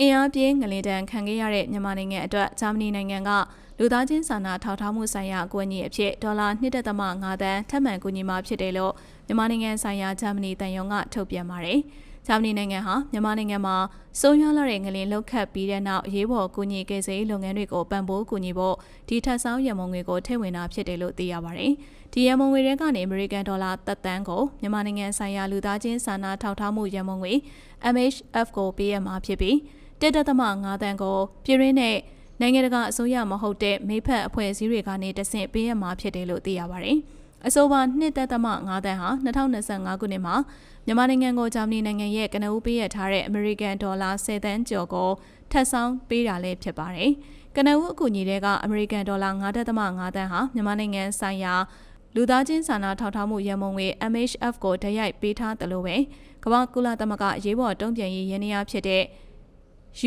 အင်အားပြင်းငလင်တန်ခံခဲ့ရတဲ့မြန်မာနိုင်ငံအတွက်ဂျာမနီနိုင်ငံကလူသားချင်းစာနာထောက်ထားမှုဆိုင်ရာအကူအညီအဖြစ်ဒေါ်လာ1.5သန်းထပ်မံကူညီမှာဖြစ်တယ်လို့မြန်မာနိုင်ငံဆိုင်ရာဂျာမနီတန်ယုံကထုတ်ပြန်ပါတယ်။ဂျာမနီနိုင်ငံဟာမြန်မာနိုင်ငံမှာစိုးရွားလာတဲ့ငလင်လောက်ခတ်ပြီးတဲ့နောက်ရေးပေါ်ကူညီကယ်ဆယ်ရေးလုပ်ငန်းတွေကိုပံ့ပိုးကူညီဖို့ဒီထပ်ဆောင်ရမုံငွေကိုထည့်ဝင်တာဖြစ်တယ်လို့သိရပါတယ်။ဒီရမုံငွေတွေကနေအမေရိကန်ဒေါ်လာသက်တန်းကိုမြန်မာနိုင်ငံဆိုင်ရာလူသားချင်းစာနာထောက်ထားမှုရမုံငွေ MHF ကိုပေးရမှာဖြစ်ပြီး 1.5တန်းကိုပြည်ရင်းနဲ့နိုင်ငံတကာအစိုးရမဟုတ်တဲ့မိဖက်အဖွဲ့အစည်းတွေကနေတဆင့်ပေးရမှာဖြစ်တယ်လို့သိရပါတယ်။အဆိုပါ2.5တန်းဟာ2025ခုနှစ်မှာမြန်မာနိုင်ငံကိုဂျာမနီနိုင်ငံရဲ့ကနဦးပေးရထားတဲ့အမေရိကန်ဒေါ်လာ10တန်းကျော်ကိုထပ်ဆောင်ပေးတာလည်းဖြစ်ပါတယ်။ကနဦးအကူအညီတွေကအမေရိကန်ဒေါ်လာ9.5တန်းဟာမြန်မာနိုင်ငံဆိုင်ရာလူသားချင်းစာနာထောက်ထားမှုရန်ပုံငွေ MHF ကိုတရိုက်ပေးထားတယ်လို့ပဲကမ္ဘာကုလသမဂ္ဂရေးပေါ်တုံ့ပြန်ရေးရင်းနှီးအားဖြစ်တဲ့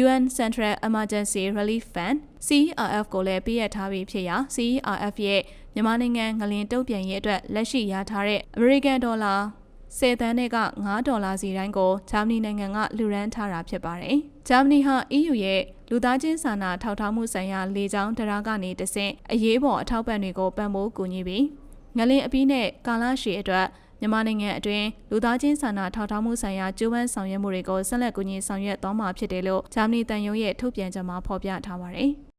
UN Central Emergency Relief Fund CERF ကိုလည်းပေးအပ်ထားပြီးဖြစ်ရာ CERF ရဲ့မြန်မာနိုင်ငံငလင်တုံ့ပြန်ရေးအတွက်လက်ရှိရထားတဲ့အမေရိကန်ဒေါ်လာ10တန်းနဲ့က9ဒေါ်လာစီတိုင်းကိုဂျာမနီနိုင်ငံကလူရန်ထားတာဖြစ်ပါတယ်။ဂျာမနီဟာ EU ရဲ့လူသားချင်းစာနာထောက်ထားမှုဆိုင်ရာလေကြောင်းတရားကနေတဆင့်အရေးပေါ်အထောက်ပံ့တွေကိုပံ့ပိုးကူညီပြီးငလင်အပြီးနဲ့ကာလရှည်အတွက် မြန်မာနိုင်ငံအတွင်းလူသားချင်းစာနာထောက်ထားမှုဆိုင်ရာကျိုးပန်းဆောင်ရွက်မှုတွေကိုဆက်လက်ကူညီဆောင်ရွက်သွားမှာဖြစ်တယ်လို့ဂျာမနီတန်ယုံရဲ့ထုတ်ပြန်ချက်မှာဖော်ပြထားပါတယ်။